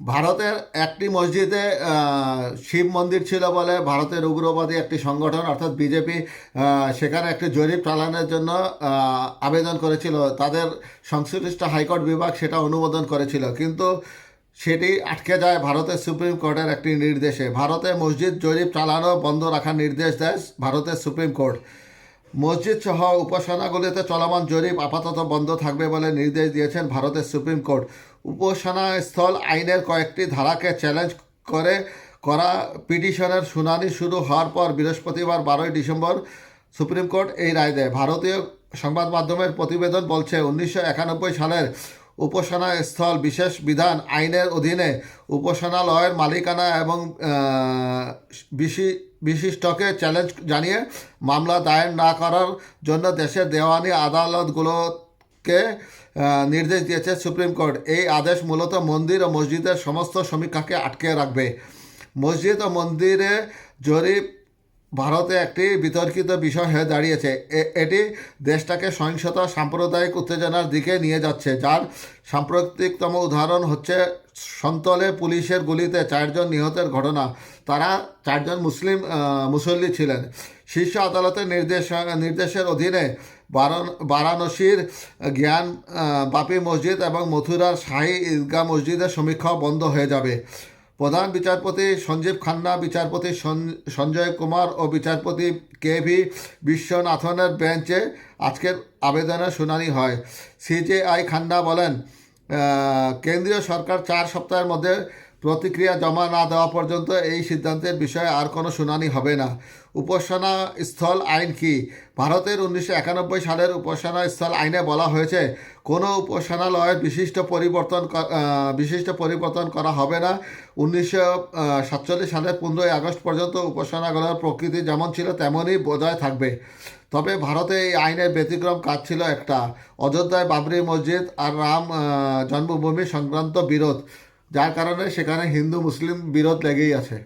ভারতের একটি মসজিদে শিব মন্দির ছিল বলে ভারতের উগ্রবাদী একটি সংগঠন, অর্থাৎ বিজেপি সেখানে একটি জরিপ চালানোর জন্য আবেদন করেছিল। তাদের সংশ্লিষ্ট হাইকোর্ট বিভাগ সেটা অনুমোদন করেছিল। কিন্তু সেটি আটকে যায় ভারতের সুপ্রিম কোর্টের একটি নির্দেশে। ভারতে মসজিদ জরিপ চালানো বন্ধ রাখার নির্দেশ দেয় ভারতের সুপ্রিম কোর্ট। মসজিদ সহ উপাসনাগুলিতে চলমান জরিপ আপাতত বন্ধ থাকবে বলে নির্দেশ দিয়েছেন ভারতের সুপ্রিম কোর্ট। উপাসনা স্থল আইনের কয়েকটি ধারাকে চ্যালেঞ্জ করে করা পিটিশনের শুনানি শুরু হওয়ার পর বৃহস্পতিবার বারোই ডিসেম্বর সুপ্রিম কোর্ট এই রায় দেয়। ভারতীয় সংবাদ মাধ্যমের প্রতিবেদন বলছে, উনিশশো একানব্বই সালের উপাসনা স্থল বিশেষ বিধান আইনের অধীনে উপাসনালয়ের মালিকানা এবং বিশি- বিশিষ্টকে চ্যালেঞ্জ জানিয়ে মামলা দায়ের না করার জন্য দেশের দেওয়ানি আদালতগুলোকে আহ, নির্দেশ দিয়েছে সুপ্রিম কোর্ট। এই আদেশ মূলত মন্দির ও মসজিদের সমস্ত সমীক্ষাকে আটকে রাখবে? মসজিদ ও মন্দিরে জরিপ ভারতে একটি বিতর্কিত বিষয় হয়ে দাঁড়িয়েছে। এটি দেশটাকে সহিংসতা, সাম্প্রদায়িক উত্তেজনার দিকে নিয়ে যাচ্ছে, যার সাম্প্রতিকতম উদাহরণ হচ্ছে সন্তলে পুলিশের গুলিতে চারজন নিহতের ঘটনা। তারা চারজন মুসলিম মুসল্লি ছিলেন। শীর্ষ আদালতের নির্দেশ, নির্দেশের অধীনে বারাণ- বারাণসীর জ্ঞান বাপি মসজিদ এবং মথুরার শাহী ঈদগাহ মসজিদের সমীক্ষা বন্ধ হয়ে যাবে। প্রধান বিচারপতি সঞ্জীব খান্না, বিচারপতি সঞ্জয় কুমার ও বিচারপতি কে ভি বিশ্বনাথনের বেঞ্চে আজকের আবেদনের শুনানি হয়। সিজেআই খান্না বলেন কেন্দ্রীয় সরকার চার সপ্তাহের মধ্যে প্রতিক্রিয়া জমা না দেওয়া পর্যন্ত এই সিদ্ধান্তের বিষয়ে আর কোনো শুনানি হবে না। উপাসনা স্থল আইন কি? ভারতের উনিশশো একানব্বই সালের উপাসনা স্থল আইনে বলা হয়েছে, কোনো উপাসনালয়ের বিশিষ্ট পরিবর্তন বিশিষ্ট পরিবর্তন করা হবে না। উনিশশো সাতচল্লিশ সালের পনেরোই আগস্ট পর্যন্ত উপাসনাগুলোর প্রকৃতি যেমন ছিল, তেমনই বজায় থাকবে। তবে ভারতে এই আইনের ব্যতিক্রম কাজ ছিল একটা। অযোধ্যায় বাবরি মসজিদ আর রাম জন্মভূমি সংক্রান্ত বিরোধ। যার কারণে সেখানে হিন্দু মুসলিম বিরোধ লেগেই আছে।